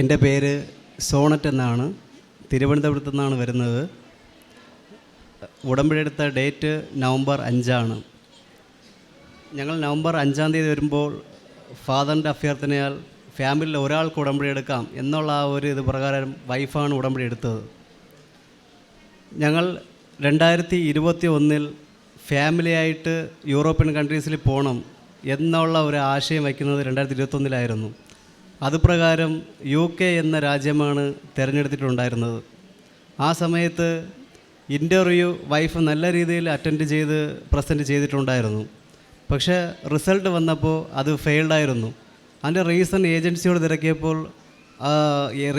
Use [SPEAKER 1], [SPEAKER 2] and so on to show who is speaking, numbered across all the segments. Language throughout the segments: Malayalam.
[SPEAKER 1] എന്റെ പേര് സോണറ്റ് എന്നാണ്. തിരുവനന്തപുരത്തു നിന്നാണ് വരുന്നത്. ഉടമ്പടി എടുത്ത ഡേറ്റ് നവംബർ അഞ്ചാണ്. ഞങ്ങൾ നവംബർ അഞ്ചാം തീയതി വരുമ്പോൾ ഫാദറിന്റെ അഭ്യർത്ഥനയാൽ ഫാമിലിയിൽ ഒരാൾക്ക് ഉടമ്പടി എടുക്കാം എന്നുള്ള ആ ഒരു ഇത് പ്രകാരം വൈഫാണ് ഉടമ്പടി എടുത്തത് ഞങ്ങൾ രണ്ടായിരത്തി ഇരുപത്തി ഒന്നിൽ ഫാമിലിയായിട്ട് യൂറോപ്യൻ കൺട്രീസിൽ പോകണം എന്നുള്ള ഒരു ആശയം വയ്ക്കുന്നത് രണ്ടായിരത്തി ഇരുപത്തൊന്നിലായിരുന്നു അതുപ്രകാരം യു കെ എന്ന രാജ്യമാണ് തിരഞ്ഞെടുത്തിട്ടുണ്ടായിരുന്നത്. ആ സമയത്ത് ഇന്റർവ്യൂ വൈഫ് നല്ല രീതിയിൽ അറ്റൻഡ് ചെയ്ത് പ്രസന്റ് ചെയ്തിട്ടുണ്ടായിരുന്നു. പക്ഷേ റിസൾട്ട് വന്നപ്പോൾ അത് ഫെയിൽഡായിരുന്നു. അതിന്റെ റീസൺ ഏജൻസിയോട് തിരക്കിയപ്പോൾ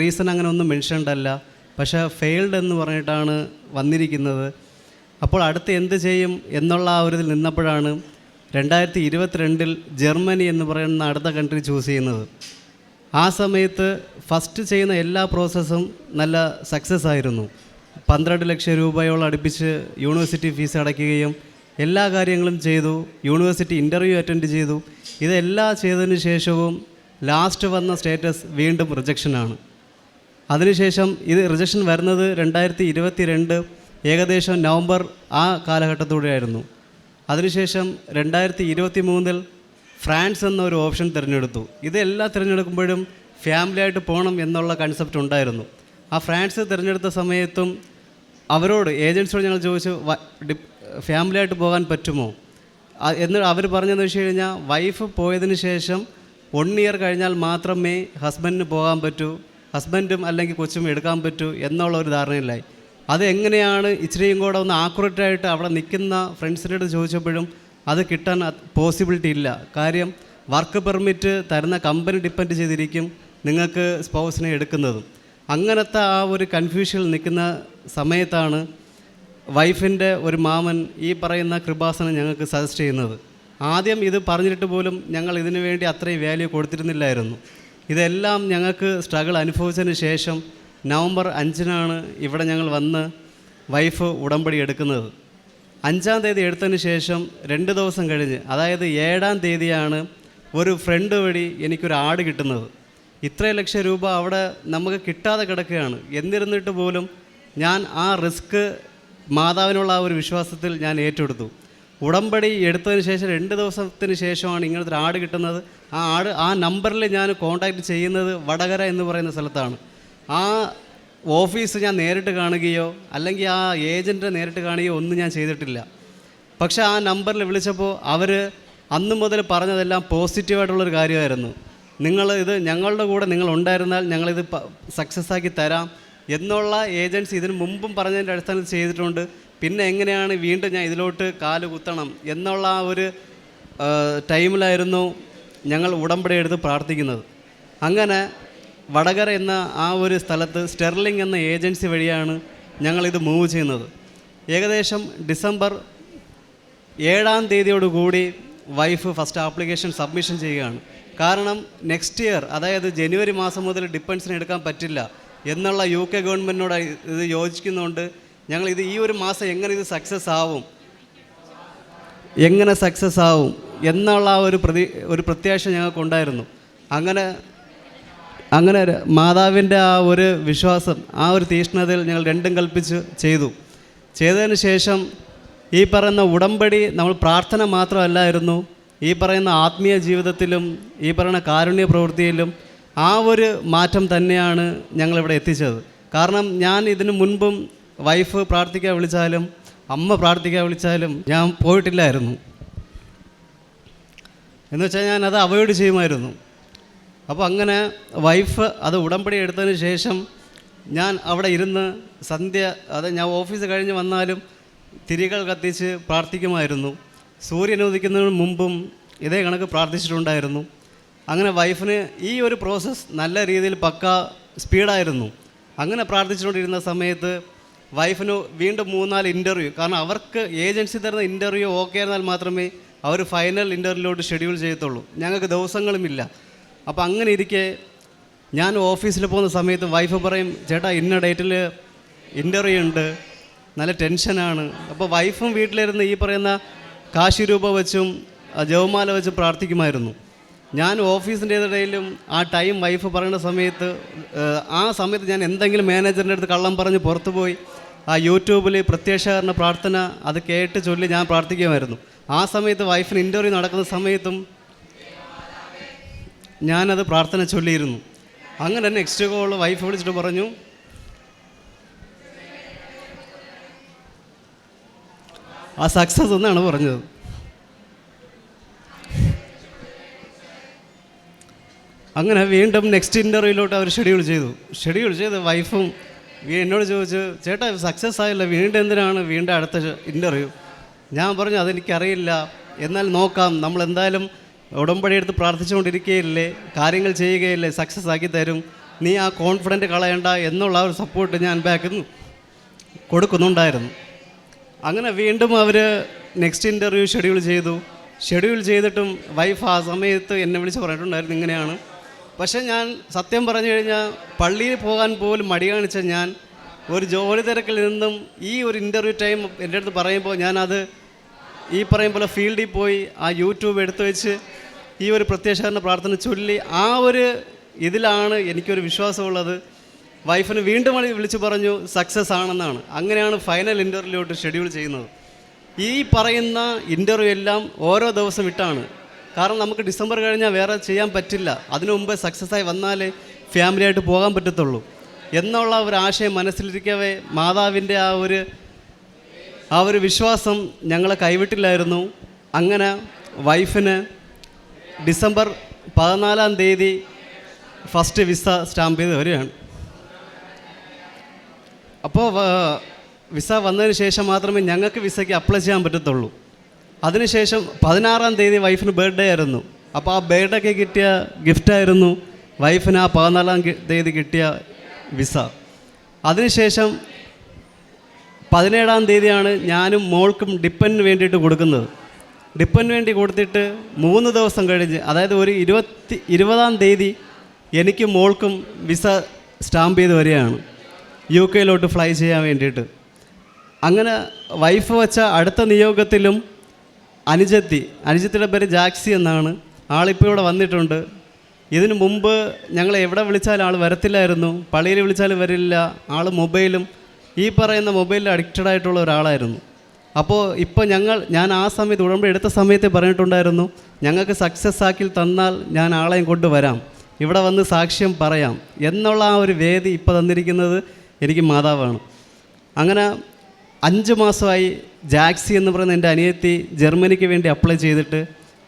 [SPEAKER 1] റീസൺ അങ്ങനെ ഒന്നും മെൻഷൻഡ് അല്ല. പക്ഷേ ഫെയിൽഡ് എന്ന് പറഞ്ഞിട്ടാണ് വന്നിരിക്കുന്നത്. അപ്പോൾ അടുത്ത് എന്ത് ചെയ്യും എന്നുള്ള ആ ഒരു ഇതിൽ നിന്നപ്പോഴാണ് രണ്ടായിരത്തി ഇരുപത്തിരണ്ടിൽ ജർമ്മനി എന്ന് പറയുന്ന അടുത്ത കൺട്രി ചൂസ് ചെയ്യുന്നത്. ആ സമയത്ത് ഫസ്റ്റ് ചെയ്യുന്ന എല്ലാ പ്രോസസ്സും നല്ല സക്സസ് ആയിരുന്നു. പന്ത്രണ്ട് ലക്ഷം രൂപയോളം അടുപ്പിച്ച് യൂണിവേഴ്സിറ്റി ഫീസ് അടയ്ക്കുകയും എല്ലാ കാര്യങ്ങളും ചെയ്തു. യൂണിവേഴ്സിറ്റി ഇന്റർവ്യൂ അറ്റൻഡ് ചെയ്തു. ഇതെല്ലാം ചെയ്തതിന് ശേഷവും ലാസ്റ്റ് വന്ന സ്റ്റേറ്റസ് വീണ്ടും റിജക്ഷനാണ് അതിനുശേഷം ഇത് റിജക്ഷൻ വരുന്നത് രണ്ടായിരത്തി ഇരുപത്തി രണ്ട് ഏകദേശം നവംബർ ആ കാലഘട്ടത്തോടെയായിരുന്നു അതിനുശേഷം രണ്ടായിരത്തി ഇരുപത്തി മൂന്നിൽ ഫ്രാൻസ് എന്ന ഒരു ഓപ്ഷൻ തിരഞ്ഞെടുത്തു. ഇതെല്ലാം തിരഞ്ഞെടുക്കുമ്പോഴും ഫാമിലിയായിട്ട് പോകണം എന്നുള്ള കൺസെപ്റ്റ് ഉണ്ടായിരുന്നു. ആ ഫ്രാൻസ് തിരഞ്ഞെടുത്ത സമയത്തും അവരോട് ഏജൻസിയോട് ഞങ്ങൾ ചോദിച്ചു ഫാമിലിയായിട്ട് പോകാൻ പറ്റുമോ? എന്ന് അവർ പറഞ്ഞതെന്ന് വെച്ച് കഴിഞ്ഞാൽ വൈഫ് പോയതിന് ശേഷം വൺ ഇയർ കഴിഞ്ഞാൽ മാത്രമേ ഹസ്ബൻഡിന് പോകാൻ പറ്റൂ ഹസ്ബൻഡും അല്ലെങ്കിൽ കൊച്ചും എടുക്കാൻ പറ്റൂ എന്നുള്ള ഒരു ധാരണയില്ലായി അത് എങ്ങനെയാണ് ഇച്ചിരിയും കൂടെ ഒന്ന് ആക്യുറേറ്റ് ആയിട്ട് അവിടെ നിൽക്കുന്ന ഫ്രണ്ട്സിന്റെ അടുത്ത് ചോദിച്ചപ്പോഴും അത് കിട്ടാൻ പോസിബിലിറ്റി ഇല്ല. കാര്യം വർക്ക് പെർമിറ്റ് തരുന്ന കമ്പനി ഡിപ്പെൻഡ് ചെയ്തിരിക്കും നിങ്ങൾക്ക് സ്പൗസിനെ എടുക്കുന്നതും. അങ്ങനത്തെ ആ ഒരു കൺഫ്യൂഷനിൽ നിൽക്കുന്ന സമയത്താണ് വൈഫിന്റെ ഒരു മാമൻ ഈ പറയുന്ന കൃപാസനം ഞങ്ങൾക്ക് സജസ്റ്റ് ചെയ്യുന്നത്. ആദ്യം ഇത് പറഞ്ഞിട്ട് പോലും ഞങ്ങൾ ഇതിനു വേണ്ടി അത്രയും വാല്യൂ കൊടുത്തിരുന്നില്ലായിരുന്നു. ഇതെല്ലാം ഞങ്ങൾക്ക് സ്ട്രഗിൾ അനുഭവിച്ചതിന് ശേഷം നവംബർ അഞ്ചിനാണ് ഇവിടെ ഞങ്ങൾ വന്ന് വൈഫ് ഉടമ്പടി എടുക്കുന്നത്. അഞ്ചാം തീയതി എടുത്തതിന് ശേഷം രണ്ട് ദിവസം കഴിഞ്ഞ് അതായത് ഏഴാം തീയതിയാണ് ഒരു ഫ്രണ്ട് വഴി എനിക്കൊരു ആട് കിട്ടുന്നത്. ഇത്രയും ലക്ഷം രൂപ അവിടെ നമുക്ക് കിട്ടാതെ കിടക്കുകയാണ്. എന്നിരുന്നിട്ട് പോലും ഞാൻ ആ റിസ്ക് മാതാവിനുള്ള ആ ഒരു വിശ്വാസത്തിൽ ഞാൻ ഏറ്റെടുത്തു. ഉടമ്പടി എടുത്തതിന് ശേഷം രണ്ട് ദിവസത്തിന് ശേഷമാണ് ഇങ്ങനത്തെ ആട് കിട്ടുന്നത്. ആ ആട് ആ നമ്പറിൽ ഞാൻ കോൺടാക്റ്റ് ചെയ്യുന്നത് വടകര എന്ന് പറയുന്ന സ്ഥലത്താണ്. ആ ഓഫീസ് ഞാൻ നേരിട്ട് കാണുകയോ അല്ലെങ്കിൽ ആ ഏജന്റിനെ നേരിട്ട് കാണുകയോ ഒന്നും ഞാൻ ചെയ്തിട്ടില്ല. പക്ഷേ ആ നമ്പറിൽ വിളിച്ചപ്പോൾ അവർ അന്നു മുതൽ പറഞ്ഞതെല്ലാം പോസിറ്റീവായിട്ടുള്ളൊരു കാര്യമായിരുന്നു. നിങ്ങൾ ഇത് ഞങ്ങളുടെ കൂടെ നിങ്ങൾ ഉണ്ടായിരുന്നാൽ ഞങ്ങളിത് സക്സസ് ആക്കി തരാം എന്നുള്ള ഏജൻസി ഇതിനു മുമ്പും പറഞ്ഞതിന്റെ അടിസ്ഥാനത്തിൽ ചെയ്തിട്ടുണ്ട്. പിന്നെ എങ്ങനെയാണ് വീണ്ടും ഞാൻ ഇതിലോട്ട് കാൽ കുത്തണം എന്നുള്ള ആ ഒരു ടൈമിലായിരുന്നു ഞങ്ങൾ ഉടമ്പടി എടുത്ത് പ്രാർത്ഥിക്കുന്നത്. അങ്ങനെ വടകര എന്ന ആ ഒരു സ്ഥലത്ത് സ്റ്റെർലിംഗ് എന്ന ഏജൻസി വഴിയാണ് ഞങ്ങളിത് മൂവ് ചെയ്യുന്നത്. ഏകദേശം ഡിസംബർ ഏഴാം തീയതിയോടുകൂടി വൈഫ് ഫസ്റ്റ് ആപ്ലിക്കേഷൻ സബ്മിഷൻ ചെയ്യുകയാണ്. കാരണം നെക്സ്റ്റ് ഇയർ അതായത് ജനുവരി മാസം മുതൽ ഡിപ്പെൻസിന് എടുക്കാൻ പറ്റില്ല എന്നുള്ള യു കെ ഗവൺമെന്റിനോട് ഇത് യോജിക്കുന്നതുകൊണ്ട് ഞങ്ങൾ ഇത് ഈ ഒരു മാസം എങ്ങനെ ഇത് സക്സസ് ആവും എങ്ങനെ സക്സസ് ആവും എന്നുള്ള ഒരു പ്രതി ഒരു പ്രത്യാശ ഞങ്ങൾക്കുണ്ടായിരുന്നു. അങ്ങനെ അങ്ങനെ മാതാവിന്റെ ആ ഒരു വിശ്വാസം ആ ഒരു തീഷ്ണതയിൽ ഞങ്ങൾ രണ്ടും കൽപ്പിച്ച് ചെയ്തു. ചെയ്തതിന് ശേഷം ഈ പറയുന്ന ഉടമ്പടി നമ്മൾ പ്രാർത്ഥന മാത്രമല്ലായിരുന്നു ഈ പറയുന്ന ആത്മീയ ജീവിതത്തിലും ഈ പറയുന്ന കാരുണ്യ പ്രവൃത്തിയിലും ആ ഒരു മാറ്റം തന്നെയാണ് ഞങ്ങളിവിടെ എത്തിച്ചത്. കാരണം ഞാൻ ഇതിനു മുൻപും വൈഫ് പ്രാർത്ഥിക്കാൻ വിളിച്ചാലും അമ്മ പ്രാർത്ഥിക്കാൻ വിളിച്ചാലും ഞാൻ പോയിട്ടില്ലായിരുന്നു. എന്ന് വെച്ചാൽ ഞാൻ അത് അവോയ്ഡ് ചെയ്യുമായിരുന്നു. അപ്പോൾ അങ്ങനെ വൈഫ് അത് ഉടമ്പടി എടുത്തതിന് ശേഷം ഞാൻ അവിടെ ഇരുന്ന് സന്ധ്യ അത് ഞാൻ ഓഫീസ് കഴിഞ്ഞ് വന്നാലും തിരികൾ കത്തിച്ച് പ്രാർത്ഥിക്കുമായിരുന്നു. സൂര്യൻ ഉദിക്കുന്നതിന് മുമ്പും ഇതേ കണക്ക് പ്രാർത്ഥിച്ചിട്ടുണ്ടായിരുന്നു. അങ്ങനെ വൈഫിന് ഈ ഒരു പ്രോസസ്സ് നല്ല രീതിയിൽ പക്ക സ്പീഡായിരുന്നു. അങ്ങനെ പ്രാർത്ഥിച്ചുകൊണ്ടിരുന്ന സമയത്ത് വൈഫിന് വീണ്ടും മൂന്നാൽ ഇന്റർവ്യൂ കാരണം അവർക്ക് ഏജൻസി തരുന്ന ഇന്റർവ്യൂ ഓക്കെ ആയിരുന്നാൽ മാത്രമേ അവർ ഫൈനൽ ഇന്റർവ്യൂലോട്ട് ഷെഡ്യൂൾ ചെയ്യത്തുള്ളൂ. ഞങ്ങൾക്ക് ദിവസങ്ങളുമില്ല അപ്പോൾ അങ്ങനെ ഇരിക്കെ ഞാൻ ഓഫീസിൽ പോകുന്ന സമയത്ത് വൈഫ് പറയും ചേട്ടാ ഇന്ന ഡേറ്റിൽ ഇന്റർവ്യൂ ഉണ്ട്. നല്ല ടെൻഷനാണ് അപ്പോൾ വൈഫും വീട്ടിലിരുന്ന് ഈ പറയുന്ന കാശി രൂപ വെച്ചും ജവമാല വെച്ച് പ്രാർത്ഥിക്കുമായിരുന്നു. ഞാൻ ഓഫീസിന്റെ ഇടയിലും ആ ടൈം വൈഫ് പറയുന്ന സമയത്ത് ആ സമയത്ത് ഞാൻ എന്തെങ്കിലും മാനേജറിന്റെ അടുത്ത് കള്ളം പറഞ്ഞ് പുറത്തു പോയി ആ യൂട്യൂബിൽ പ്രത്യക്ഷകാരണ പ്രാർത്ഥന അത് കേട്ട് ചൊല്ലി ഞാൻ പ്രാർത്ഥിക്കുമായിരുന്നു. ആ സമയത്ത് വൈഫിന് ഇന്റർവ്യൂ നടക്കുന്ന സമയത്തും ഞാനത് പ്രാർത്ഥന ചൊല്ലിയിരുന്നു. അങ്ങനെ നെക്സ്റ്റ് കോൾ വൈഫ് വിളിച്ചിട്ട് പറഞ്ഞു ആ സക്സസ് എന്നാണ് പറഞ്ഞത്. അങ്ങനെ വീണ്ടും നെക്സ്റ്റ് ഇന്റർവ്യൂയിലോട്ട് അവർ ഷെഡ്യൂൾ ചെയ്തു. ഷെഡ്യൂൾ ചെയ്ത് വൈഫും എന്നോട് ചോദിച്ചു ചേട്ടാ സക്സസ് ആയില്ല വീണ്ടും എന്തിനാണ് വീണ്ടും അടുത്ത ഇന്റർവ്യൂ ഞാൻ പറഞ്ഞു അതെനിക്കറിയില്ല. എന്നാൽ നോക്കാം നമ്മൾ എന്തായാലും ഉടമ്പടി എടുത്ത് പ്രാർത്ഥിച്ചുകൊണ്ടിരിക്കുകയില്ലേ? കാര്യങ്ങൾ ചെയ്യുകയില്ലേ? സക്സസ് ആക്കി തരും. നീ ആ കോൺഫിഡന്റ് കളയണ്ട എന്നുള്ള ഒരു സപ്പോർട്ട് ഞാൻ നിന്ന് കൊടുക്കുന്നുണ്ടായിരുന്നു. അങ്ങനെ വീണ്ടും അവർ നെക്സ്റ്റ് ഇന്റർവ്യൂ ഷെഡ്യൂൾ ചെയ്തു. ഷെഡ്യൂൾ ചെയ്തിട്ടും വൈഫ് ആ സമയത്ത് എന്നെ വിളിച്ച് പറഞ്ഞിട്ടുണ്ടായിരുന്നു ഇങ്ങനെയാണ്. പക്ഷേ ഞാൻ സത്യം പറഞ്ഞു കഴിഞ്ഞാൽ പള്ളിയിൽ പോകാൻ പോലും മടി കാണിച്ച ഞാൻ ഒരു ജോലി തിരക്കിൽ നിന്നും ഈ ഒരു ഇന്റർവ്യൂ ടൈം എന്റെ അടുത്ത് പറയുമ്പോൾ ഞാനത് ഈ പറയും പോലെ ഫീൽഡിൽ പോയി ആ യൂട്യൂബ് എടുത്തു വെച്ച് ഈ ഒരു പ്രത്യക്ഷാരണ പ്രാർത്ഥന ചൊല്ലി ആ ഒരു ഇതിലാണ് എനിക്കൊരു വിശ്വാസമുള്ളത്. വൈഫിന് വീണ്ടും വിളിച്ചു പറഞ്ഞു സക്സസ് ആണെന്നാണ്. അങ്ങനെയാണ് ഫൈനൽ ഇന്റർവ്യൂലോട്ട് ഷെഡ്യൂൾ ചെയ്യുന്നത്. ഈ പറയുന്ന ഇന്റർവ്യൂ എല്ലാം ഓരോ ദിവസം ഇട്ടാണ്. കാരണം നമുക്ക് ഡിസംബർ കഴിഞ്ഞാൽ വേറെ ചെയ്യാൻ പറ്റില്ല. അതിനു മുമ്പ് സക്സസ്സായി വന്നാലേ ഫാമിലിയായിട്ട് പോകാൻ പറ്റത്തുള്ളൂ. എന്നുള്ള ഒരു ആശയം മനസ്സിലിരിക്കവേ മാതാവിന്റെ ആ ഒരു ആ ഒരു വിശ്വാസം ഞങ്ങളെ കൈവിട്ടില്ലായിരുന്നു. അങ്ങനെ വൈഫിന് ഡിസംബർ പതിനാലാം തീയതി ഫസ്റ്റ് വിസ സ്റ്റാമ്പ് ചെയ്ത് വരികയാണ്. അപ്പോൾ വിസ വന്നതിന് ശേഷം മാത്രമേ ഞങ്ങൾക്ക് വിസയ്ക്ക് അപ്ലൈ ചെയ്യാൻ പറ്റത്തുള്ളൂ. അതിനുശേഷം പതിനാറാം തീയതി വൈഫിന് ബർത്ത്ഡേ ആയിരുന്നു. അപ്പോൾ ആ ബർത്ത്ഡേക്ക് കിട്ടിയ ഗിഫ്റ്റായിരുന്നു വൈഫിന് ആ പതിനാലാം തീയതി കിട്ടിയ വിസ അതിനുശേഷം പതിനേഴാം തീയതിയാണ് ഞാനും മോൾക്കും ഡിപ്പന് വേണ്ടിയിട്ട് കൊടുക്കുന്നത്. ഡിപ്പന് വേണ്ടി കൊടുത്തിട്ട് മൂന്ന് ദിവസം കഴിഞ്ഞ് അതായത് ഒരു ഇരുപത്തി ഇരുപതാം തീയതി എനിക്കും മോൾക്കും വിസ സ്റ്റാമ്പ് ചെയ്ത് വരികയാണ്. യു കെയിലോട്ട് ഫ്ലൈ ചെയ്യാൻ വേണ്ടിയിട്ട്. അങ്ങനെ വൈഫ് വച്ച അടുത്ത നിയോഗത്തിലും അനുജത്തി അനുജത്തിയുടെ പേര് ജാക്സി എന്നാണ്. ആളിപ്പോൾ ഇവിടെ വന്നിട്ടുണ്ട്. ഇതിനു മുമ്പ് ഞങ്ങൾ എവിടെ വിളിച്ചാലും ആൾ വരത്തില്ലായിരുന്നു. പള്ളിയിൽ വിളിച്ചാലും വരില്ല. ആൾ മൊബൈലും ഈ പറയുന്ന മൊബൈലിൽ അഡിക്റ്റഡ് ആയിട്ടുള്ള ഒരാളായിരുന്നു. അപ്പോൾ ഇപ്പോൾ ഞങ്ങൾ ഞാൻ ആ സമയത്ത് ഉടമ്പടി എടുത്ത സമയത്ത് പറഞ്ഞിട്ടുണ്ടായിരുന്നു ഞങ്ങൾക്ക് സക്സസ് ആക്കി തന്നാൽ ഞാൻ ആളെയും കൊണ്ടുവരാം ഇവിടെ വന്ന് സാക്ഷ്യം പറയാം. എന്നുള്ള ആ ഒരു വേദി ഇപ്പോൾ തന്നിരിക്കുന്നത് എനിക്ക് മാതാവാണ്. അങ്ങനെ അഞ്ച് മാസമായി ജാക്സി എന്ന് പറയുന്ന എന്റെ അനിയത്തി ജർമ്മനിക്ക് വേണ്ടി അപ്ലൈ ചെയ്തിട്ട്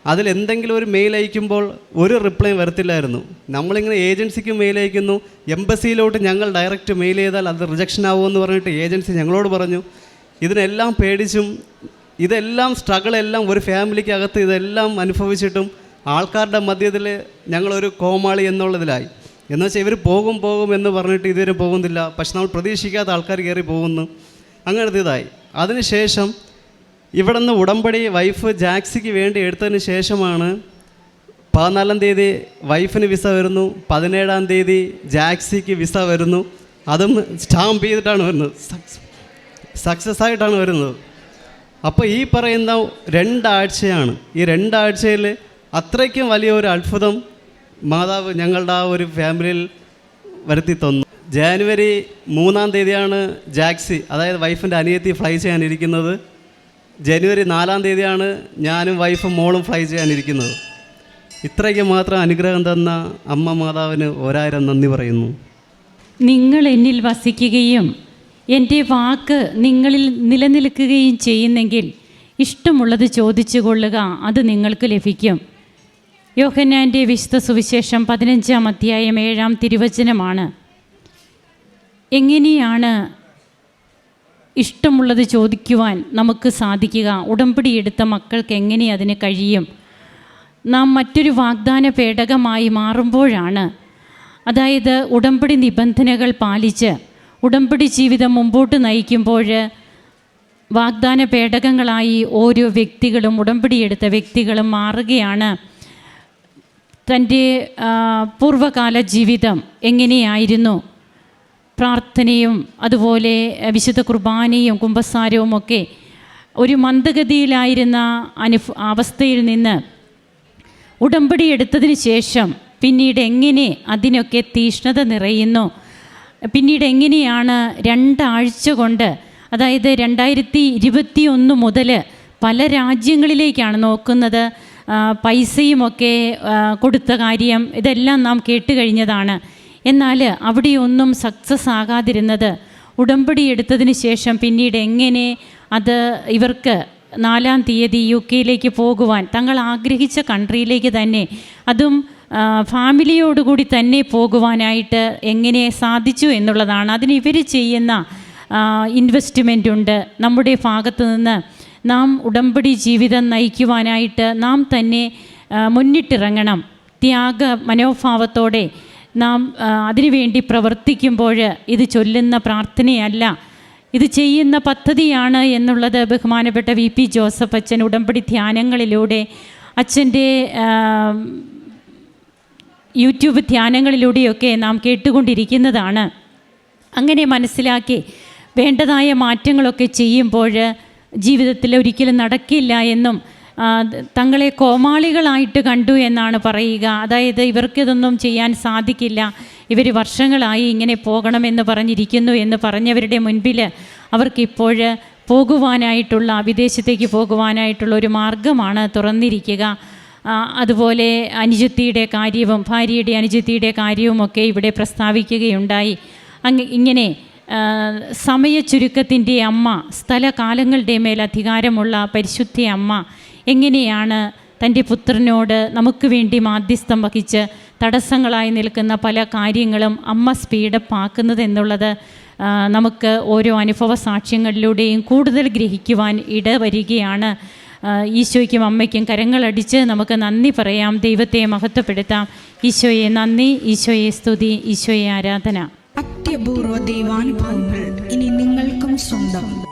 [SPEAKER 1] അതിൽ എന്തെങ്കിലും ഒരു മെയിൽ അയക്കുമ്പോൾ ഒരു റിപ്ലൈ വരത്തില്ലായിരുന്നു. നമ്മളിങ്ങനെ ഏജൻസിക്ക് മെയിൽ അയക്കുന്നു. എംബസിയിലോട്ട് ഞങ്ങൾ ഡയറക്റ്റ് മെയിൽ ചെയ്താൽ അത് റിജക്ഷൻ ആവുമെന്ന് പറഞ്ഞിട്ട് ഏജൻസി ഞങ്ങളോട് പറഞ്ഞു ഇതിനെല്ലാം പേടിച്ചും ഇതെല്ലാം സ്ട്രഗിൾ എല്ലാം ഒരു ഫാമിലിക്കകത്ത് ഇതെല്ലാം അനുഭവിച്ചിട്ടും ആൾക്കാരുടെ മധ്യത്തിൽ ഞങ്ങളൊരു കോമാളി എന്നുള്ളതിലായി. എന്ന് വെച്ചാൽ ഇവർ പോകും പോകും എന്ന് പറഞ്ഞിട്ട് ഇതുവരെ പോകുന്നില്ല. പക്ഷെ നമ്മൾ പ്രതീക്ഷിക്കാത്ത ആൾക്കാർ കയറി പോകുന്നു. അങ്ങനത്തെ ഇതായി. അതിനുശേഷം ഇവിടെ നിന്ന് ഉടമ്പടി വൈഫ് ജാക്സിക്ക് വേണ്ടി എടുത്തതിന് ശേഷമാണ് പതിനാലാം തീയതി വൈഫിന് വിസ വരുന്നു. പതിനേഴാം തീയതി ജാക്സിക്ക് വിസ വരുന്നു. അതും സ്റ്റാമ്പ് ചെയ്തിട്ടാണ് വരുന്നത്. സക്സസ് ആയിട്ടാണ് വരുന്നത്. അപ്പോൾ ഈ പറയുന്ന രണ്ടാഴ്ചയാണ്. ഈ രണ്ടാഴ്ചയിൽ അത്രയ്ക്കും വലിയൊരു അത്ഭുതം മാതാവ് ഞങ്ങളുടെ ആ ഒരു ഫാമിലിയിൽ വരുത്തി തന്നു. ജാനുവരി മൂന്നാം തീയതിയാണ് ജാക്സി അതായത് വൈഫിന്റെ അനിയത്തി ഫ്ലൈ ചെയ്യാനിരിക്കുന്നത്. ജനുവരി നാലാം തീയതിയാണ് ഞാനും വൈഫും മോളും ഫ്ലൈ ചെയ്യാനിരിക്കുന്നത്. ഇത്രയ്ക്ക് മാത്രം അനുഗ്രഹം തന്ന അമ്മ മാതാവിന് ഒരായിരം നന്ദി പറയുന്നു.
[SPEAKER 2] നിങ്ങൾ എന്നിൽ വസിക്കുകയും എന്റെ വാക്ക് നിങ്ങളിൽ നിലനിൽക്കുകയും ചെയ്യുന്നെങ്കിൽ ഇഷ്ടമുള്ളത് ചോദിച്ചു കൊള്ളുക അത് നിങ്ങൾക്ക് ലഭിക്കും. യോഹന്നാന്റെ വിശുദ്ധ സുവിശേഷം പതിനഞ്ചാം അധ്യായം ഏഴാം തിരുവചനമാണ്. എങ്ങനെയാണ് ഇഷ്ടമുള്ളത് ചോദിക്കുവാൻ നമുക്ക് സാധിക്കുക. ഉടമ്പടി എടുത്ത മക്കൾക്ക് എങ്ങനെ അതിന് കഴിയും? നാം മറ്റൊരു വാഗ്ദാന പേടകമായി മാറുമ്പോഴാണ്. അതായത് ഉടമ്പടി നിബന്ധനകൾ പാലിച്ച് ഉടമ്പടി ജീവിതം മുമ്പോട്ട് നയിക്കുമ്പോൾ വാഗ്ദാന പേടകങ്ങളായി ഓരോ വ്യക്തികളും ഉടമ്പടിയെടുത്ത വ്യക്തികളും മാറുകയാണ്. തന്റെ പൂർവകാല ജീവിതം എങ്ങനെയായിരുന്നു? പ്രാർത്ഥനയും അതുപോലെ വിശുദ്ധ കുർബാനയും കുംഭസാരവും ഒക്കെ ഒരു മന്ദഗതിയിലായിരുന്ന അനുഭ അവസ്ഥയിൽ നിന്ന് ഉടമ്പടി എടുത്തതിന് ശേഷം പിന്നീട് എങ്ങനെ അതിനൊക്കെ തീഷ്ണത നിറയുന്നു? പിന്നീട് എങ്ങനെയാണ് രണ്ടാഴ്ച കൊണ്ട് അതായത് രണ്ടായിരത്തി ഇരുപത്തി ഒന്ന് മുതൽ പല രാജ്യങ്ങളിലേക്കാണ് നോക്കുന്നത് പൈസയുമൊക്കെ കൊടുത്ത കാര്യം ഇതെല്ലാം നാം കേട്ട് കഴിഞ്ഞതാണ്. എന്നാൽ അവിടെയൊന്നും സക്സസ് ആകാതിരുന്നത് ഉടമ്പടി എടുത്തതിന് ശേഷം പിന്നീട് എങ്ങനെ അത് ഇവർക്ക് നാലാം തീയതി യു കെയിലേക്ക് പോകുവാൻ തങ്ങൾ ആഗ്രഹിച്ച കൺട്രിയിലേക്ക് തന്നെ അതും ഫാമിലിയോടുകൂടി തന്നെ പോകുവാനായിട്ട് എങ്ങനെ സാധിച്ചു എന്നുള്ളതാണ്. അതിന് ഇവർ ചെയ്യുന്ന ഇൻവെസ്റ്റ്മെന്റ് ഉണ്ട്. നമ്മുടെ ഭാഗത്ത് നിന്ന് നാം ഉടമ്പടി ജീവിതം നയിക്കുവാനായിട്ട് നാം തന്നെ മുന്നിട്ടിറങ്ങണം. ത്യാഗ മനോഭാവത്തോടെ നാം അതിനുവേണ്ടി പ്രവർത്തിക്കുമ്പോൾ ഇത് ചൊല്ലുന്ന പ്രാർത്ഥനയല്ല. ഇത് ചെയ്യുന്ന പദ്ധതിയാണ് എന്നുള്ളത് ബഹുമാനപ്പെട്ട വി പി ജോസഫ് അച്ഛൻ ഉടമ്പടി ധ്യാനങ്ങളിലൂടെ അച്ഛന്റെ യൂട്യൂബ് ധ്യാനങ്ങളിലൂടെയൊക്കെ നാം കേട്ടുകൊണ്ടിരിക്കുന്നതാണ്. അങ്ങനെ മനസ്സിലാക്കി വേണ്ടതായ മാറ്റങ്ങളൊക്കെ ചെയ്യുമ്പോൾ ജീവിതത്തിൽ ഒരിക്കലും നടക്കില്ല എന്നും തങ്ങളെ കോമാളികളായിട്ട് കണ്ടു എന്നാണ് പറയുക. അതായത് ഇവർക്കിതൊന്നും ചെയ്യാൻ സാധിക്കില്ല. ഇവർ വർഷങ്ങളായി ഇങ്ങനെ പോകണമെന്ന് പറഞ്ഞിരിക്കുന്നു എന്ന് പറഞ്ഞവരുടെ മുൻപിൽ അവർക്കിപ്പോൾ പോകുവാനായിട്ടുള്ള വിദേശത്തേക്ക് പോകുവാനായിട്ടുള്ള ഒരു മാർഗമാണ് തുറന്നിരിക്കുക. അതുപോലെ അനുജത്തിയുടെ കാര്യവും ഭാര്യയുടെ അനുജത്തിയുടെ കാര്യവുമൊക്കെ ഇവിടെ പ്രസ്താവിക്കുകയുണ്ടായി. അങ്ങ് ഇങ്ങനെ സമയ സമയച്ചുരുക്കത്തിന്റെ അമ്മ സ്ഥലകാലങ്ങളുടെ മേൽ അധികാരമുള്ള പരിശുദ്ധ അമ്മ എങ്ങനെയാണ് തന്റെ പുത്രനോട് നമുക്ക് വേണ്ടി മാധ്യസ്ഥം വഹിച്ച് തടസ്സങ്ങളായി നിൽക്കുന്ന പല കാര്യങ്ങളും അമ്മ സ്പീഡപ്പ് ആക്കുന്നത് എന്നുള്ളത് നമുക്ക് ഓരോ അനുഭവ സാക്ഷ്യങ്ങളിലൂടെയും കൂടുതൽ ഗ്രഹിക്കുവാൻ ഇടവരികയാണ്. വരികയാണ് ഈശോയ്ക്കും അമ്മയ്ക്കും കരങ്ങളടിച്ച് നമുക്ക് നന്ദി പറയാം. ദൈവത്തെ മഹത്വപ്പെടുത്താം. ഈശോയെ നന്ദി ഈശോയെ സ്തുതി ഈശോയെ ആരാധന.
[SPEAKER 3] അത്യപൂർവ ദൈവാനുഭവങ്ങൾ ഇനി നിങ്ങൾക്കും സ്വന്തം.